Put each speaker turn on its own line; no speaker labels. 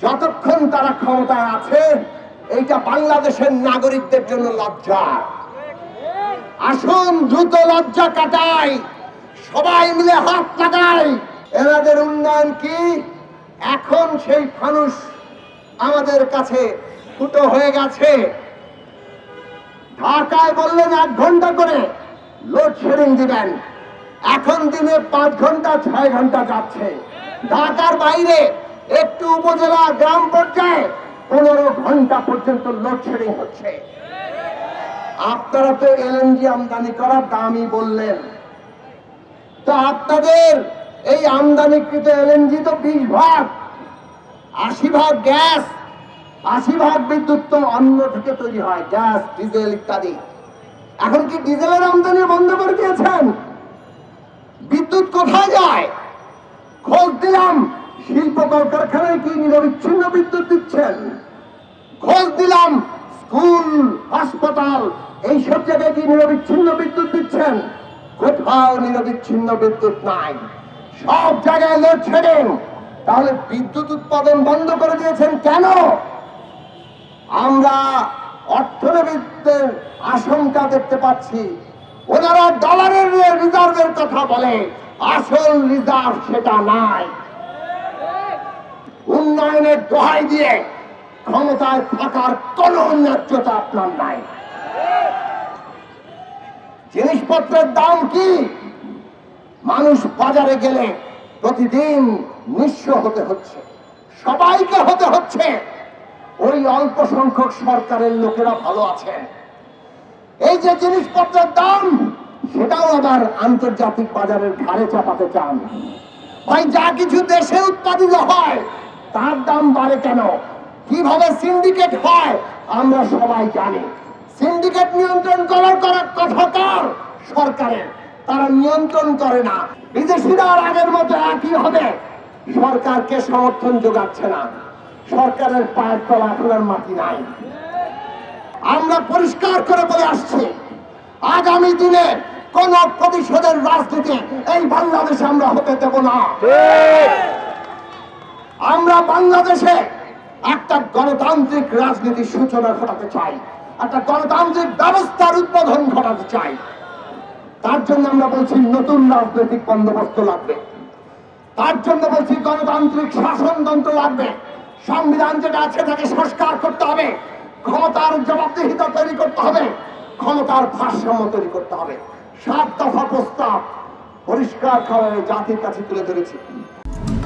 যতক্ষণ তারা ক্ষমতায় আছে, এইটা বাংলাদেশের নাগরিকদের জন্য লজ্জা। আসুন, দ্রুত লজ্জা কাটাই, সবাই মিলে হাত লাগাই। এনাদের উন্নয়ন কি? এখন সেই ফানুষ আমাদের কাছে ফুটো হয়ে গেছে। ঢাকায় বললেন এক ঘণ্টা করে লোডশেডিং দিবেন। এখন দিনে পাঁচ ঘণ্টা, ছয় ঘণ্টা যাচ্ছে। ঢাকার বাইরে একটু উপজেলা গ্রাম পর্যায়ে পনেরো ঘণ্টা পর্যন্ত লোডশেডিং হচ্ছে। আপনারা তো এলএনজি আমদানি করার দামই বললেন। তো আপনাদের এই আমদানিকৃত এলএনজি তো বিশ ভাগ, আশি ভাগ গ্যাস, আশি ভাগ বিদ্যুৎ তো অন্য থেকে তৈরি হয়, গ্যাস, ডিজেল ইত্যাদি। এখন কি ডিজেলের আমদানি বন্ধ করে দিয়েছেন? বিদ্যুৎ কোথায় যায়? খোঁজ দিলাম শিল্প কলকারখানায় কি নিরবিচ্ছিন্ন বিদ্যুৎ দিচ্ছেন? খোঁজ দিলাম, স্কুল, হাসপাতাল, এইসব জায়গায় কি নিরবিচ্ছিন্ন বিদ্যুৎ দিচ্ছেন? কোথাও নিরবিচ্ছিন্ন বিদ্যুৎ নাই। সব জায়গায় লোডশেডিং তাহলে বিদ্যুৎ উৎপাদন বন্ধ করে দিয়েছেন কেন? আমরা অর্থনীতিদের আশঙ্কা দেখতে পাচ্ছি। ওনারা ডলারের রিজার্ভের কথা বলে। আসল রিজার্ভ সেটা নাই। উন্নয়নের দোহাই দিয়ে ক্ষমতায় থাকার কোন ন্যায্যতা আপনার নাই। জিনিসপত্রের দাম কি? মানুষ বাজারে গেলে প্রতিদিন নিঃস্ব হতে হচ্ছে, সবাইকে হতে হচ্ছে। ওই অল্প সংখ্যক সরকারের লোকেরা ভালো আছেন। এই যে জিনিসপত্রের দাম, সেটাও আবার আন্তর্জাতিক বাজারের ঘাড়ে চাপাতে চান। ভাই, যা কিছু দেশে উৎপাদিত হয় তার দাম বাড়ে কেন? কীভাবে সিন্ডিকেট হয়? আমরা সবাই জানি। সিন্ডিকেট নিয়ন্ত্রণ করার করার কথা কার? সরকারের। তারা নিয়ন্ত্রণ করে না। বিদেশিরা আর আগের মতো একই হবে। সরকারকে সমর্থন যোগাচ্ছে না। সরকারের পায়ের তলা আর মাটি নাই। আমরা পরিষ্কার করে বলে আসছি, আগামী দিনে কোন প্রতিশোধের রাজনীতি এই বাংলাদেশে আমরা হতে দেব না। আমরা বাংলাদেশে একটা গণতান্ত্রিক রাজনীতির সূচনা ঘটাতে চাই, একটা গণতান্ত্রিক ব্যবস্থার উদ্বোধন ঘটাতে চাই। তার জন্য আমরা বলছি নতুন রাজনৈতিক বন্দোবস্ত লাগবে। তার জন্য বলছি গণতান্ত্রিক শাসনতন্ত্র লাগবে। সংবিধান যেটা আছে তাকে সংস্কার করতে হবে। ক্ষমতার জবাবদিহিতা তৈরি করতে হবে। ক্ষমতার ভারসাম্য তৈরি করতে হবে। সাত দফা প্রস্তাব পরিষ্কার খাওয়ারে জাতির কাছে তুলে ধরেছি।